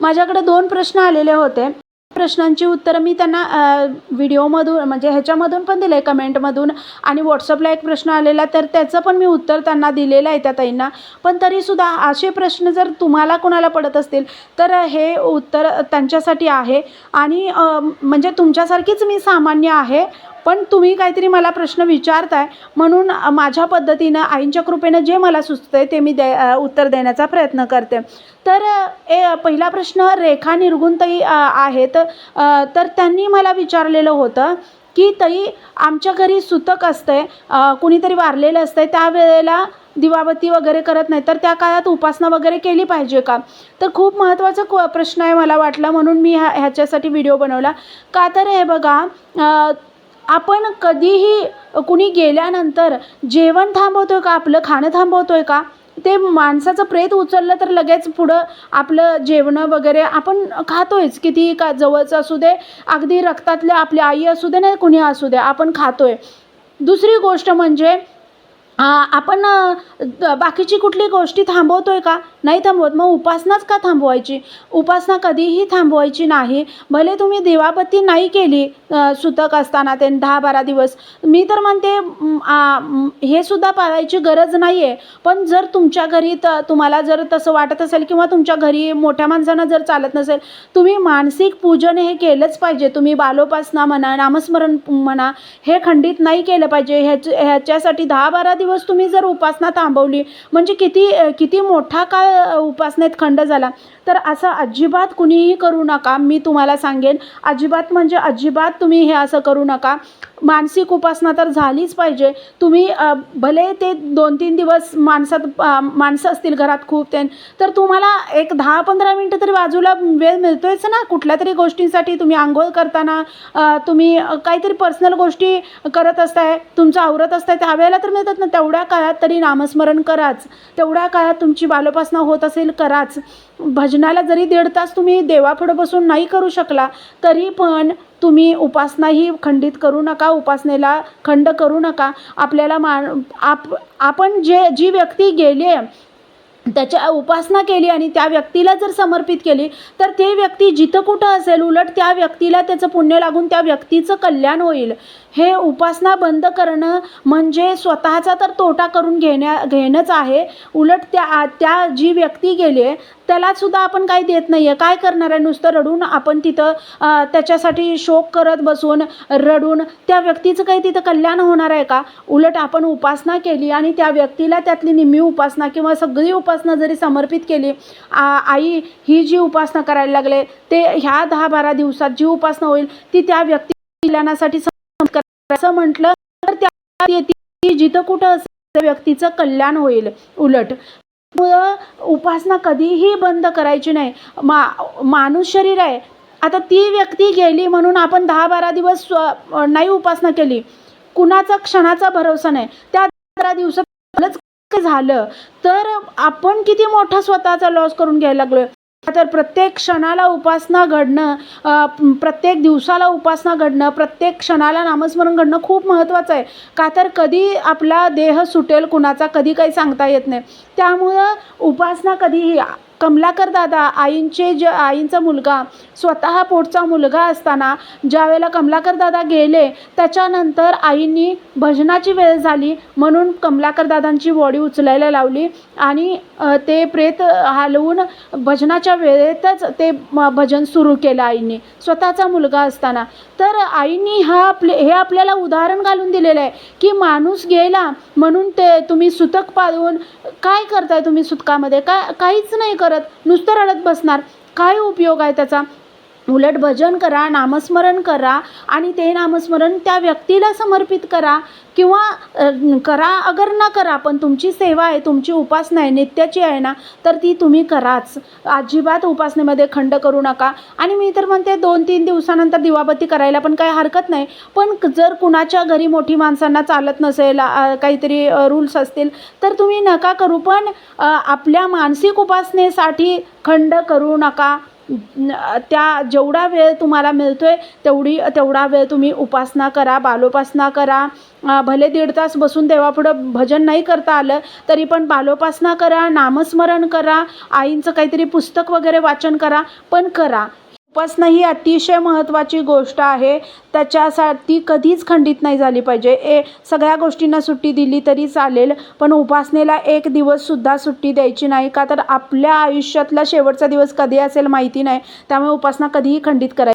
माझ्याकडे दोन प्रश्न आलेले होते. प्रश्नांची उत्तरं मी त्यांना व्हिडिओमधून म्हणजे ह्याच्यामधून पण दिले कमेंटमधून. आणि व्हॉट्सअपला एक प्रश्न आलेला तर त्याचं पण मी उत्तर त्यांना दिलेलं आहे त्या ताईंना. पण तरीसुद्धा असे प्रश्न जर तुम्हाला कोणाला पडत असतील तर हे उत्तर त्यांच्यासाठी आहे. आणि म्हणजे तुमच्यासारखीच मी सामान्य आहे. पण तुम्ही काहीतरी मला प्रश्न विचारताय म्हणून माझ्या पद्धतीनं आईंच्या कृपेनं जे मला सुचतं आहे ते मी दे उत्तर देण्याचा प्रयत्न करते. तर ए पहिला प्रश्न रेखा निर्गुण अ, आहेत. तर त्यांनी मला विचारलेलं होतं की तई आमच्या घरी सुतक असतंय कुणीतरी वारलेलं असतंय त्यावेळेला दिवाबत्ती वगैरे करत नाही तर त्या काळात उपासना वगैरे केली पाहिजे का? तर खूप महत्त्वाचा क प्रश्न आहे मला वाटला म्हणून मी ह्या ह्याच्यासाठी व्हिडिओ बनवला. का तर हे बघा आपण कधीही कुणी गेल्यानंतर जेवण थांबवतो आहे का आपलं खाणं थांबवतो आहे का ते माणसाचं प्रेत उचललं तर लगेच पुढं आपलं जेवणं वगैरे आपण खातोयच. किती का जवळचं असू दे अगदी रक्तातल्या आपली आई असू दे नाही कुणी असू दे आपण खातोय. दुसरी गोष्ट म्हणजे आपण बाकीची कुठली गोष्टी थांबवतो आहे का? नाही थांबवत. मग उपासनाच का थांबवायची? उपासना कधीही थांबवायची नाही. भले तुम्ही दिवाबत्ती नाही केली सुतक असताना ते दहा बारा दिवस. मी तर म्हणते हे सुद्धा पाळायची गरज नाही आहे पण जर तुमच्या घरी त तुम्हाला जर तसं वाटत असेल किंवा तुमच्या घरी मोठ्या माणसांना जर चालत नसेल तुम्ही मानसिक पूजन हे केलंच पाहिजे. तुम्ही बालोपासना म्हणा नामस्मरण म्हणा हे खंडित नाही केलं पाहिजे. ह्याच ह्याच्यासाठी दहा बारा दिवस तुम्ही जर उपासना थांबवली म्हणजे किती किती मोठा काळ उपासनेत खंड झाला तर असं अजिबात कुणीही करू नका. मी तुम्हाला सांगेन अजिबात म्हणजे अजिबात तुम्ही हे असं करू नका. मानसिक उपासना तर झालीच पाहिजे. तुम्ही भले ते दोन तीन दिवस माणसात माणसं असतील घरात खूप ते तर तुम्हाला एक दहा पंधरा मिनटं तरी बाजूला वेळ मिळतोयच ना? कुठल्या तरी गोष्टींसाठी तुम्ही आंघोळ करताना तुम्ही काहीतरी पर्सनल गोष्टी करत असताय तुमचं आवरत असताय त्यावेळेला तर मिळतात ना? तेवढ्या काळात तरी नामस्मरण कराच. तेवढ्या काळात तुमची बालोपासना होत असेल कराच. भजनाला जरी दीड तास तुम्ही देवापुढं बसून नाही करू शकला तरी पण तुम्ही उपासना ही खंडित करू नका उपासनेला खंड करू नका. आपल्याला मान आप आपण जे जी व्यक्ती गेली आहे त्याच्या उपासना केली आणि त्या व्यक्तीला जर समर्पित केली तर ते व्यक्ती जिथं कुठं असेल उलट त्या व्यक्तीला त्याचं पुण्य लागून त्या व्यक्तीचं कल्याण होईल. हे उपासना बंद करणं म्हणजे स्वतःचा तर तोटा करून घेण्या घेणंच आहे. उलट त्या त्या जी व्यक्ती गेली आहे त्यालासुद्धा आपण काही देत नाही आहे काय करणार आहे? नुसतं रडून आपण तिथं त्याच्यासाठी शोक करत बसून रडून त्या व्यक्तीचं काही तिथं कल्याण होणार आहे का? उलट आपण उपासना केली आणि त्या व्यक्तीला त्यातली निम्मी उपासना किंवा सगळी उपासना जरी समर्पित केली आ आई ही जी उपासना करायला लागले ते ह्या दहा बारा दिवसात जी उपासना होईल ती त्या व्यक्ती कल्याणासाठी असं म्हटलं तर त्या ती जिथं कुठं असेल त्या व्यक्तीचं कल्याण होईल उलट. उपासना कधीही बंद करायची नाही. मा माणूस शरीर आहे. आता ती व्यक्ती गेली म्हणून आपण दहा बारा दिवस स्व- नाही उपासना केली. कुणाचा क्षणाचा भरोसा नाही. त्या बारा दिवसात झालं. तर आपण किती मोठा स्वतःचा लॉस करून घ्यायला लागलो तर प्रत्येक क्षणाला उपासना घडणं प्रत्येक दिवसाला उपासना घडणं प्रत्येक क्षणाला नामस्मरण घडणं खूप महत्त्वाचं आहे. का तर कधी आपला देह सुटेल कुणाचा कधी काही सांगता येत नाही. त्यामुळं उपासना कधीही कमलाकर दादा आईंचे ज आईंचा मुलगा स्वतः पोटचा मुलगा असताना ज्यावेळेला कमलाकर दादा गेले त्याच्यानंतर आईंनी भजनाची वेळ झाली म्हणून कमलाकर दादांची बॉडी उचलायला लावली आणि ते प्रेत हलवून भजनाच्या वेळेतच ते भजन सुरू केलं आईंनी स्वतःचा मुलगा असताना. तर आईंनी हा आपले हे आपल्याला उदाहरण घालून दिलेलं आहे की माणूस गेला म्हणून ते तुम्ही सुतक पाळून काय करताय तुम्ही सुतकामध्ये? काय काहीच नाही कर करत नुसतं रडत बसणार? काय उपयोग आहे त्याचा? उलट भजन करा नामस्मरण करा आणि ते नामस्मरण त्या व्यक्तीला समर्पित करा किंवा करा अगर ना करा पण तुमची सेवा आहे तुमची उपासना आहे नित्याची आहे ना तर ती तुम्ही कराच. अजिबात उपासनेमध्ये खंड करू नका. आणि मी तर म्हणते दोन तीन दिवसानंतर दिवाबत्ती करायला पण काही हरकत नाही. पण जर कुणाच्या घरी मोठी माणसांना चालत नसेल काहीतरी रूल्स असतील तर तुम्ही नका करू. पण आपल्या मानसिक उपासनेसाठी खंड करू नका. त्या जेवढा वेळ तुम्हाला मिळतो आहे तेवढी तेवढा वेळ तुम्ही उपासना करा बालोपासना करा. भले दीड तास बसून देवापुढं भजन नाही करता आलं तरी पण बालोपासना करा नामस्मरण करा आईंचं काहीतरी पुस्तक वगैरे वाचन करा पण करा. उपासना ही अतिशय महत्त्वाची गोष्ट आहे. त्याच्यासाठी कधीच खंडित नाही झाली पाहिजे. ए सगळ्या गोष्टींना सुट्टी दिली तरी चालेल पण उपासनेला एक दिवससुद्धा सुट्टी द्यायची नाही का? तर आपल्या आयुष्यातला शेवटचा दिवस कधी असेल माहिती नाही. त्यामुळे उपासना कधीही खंडित करायची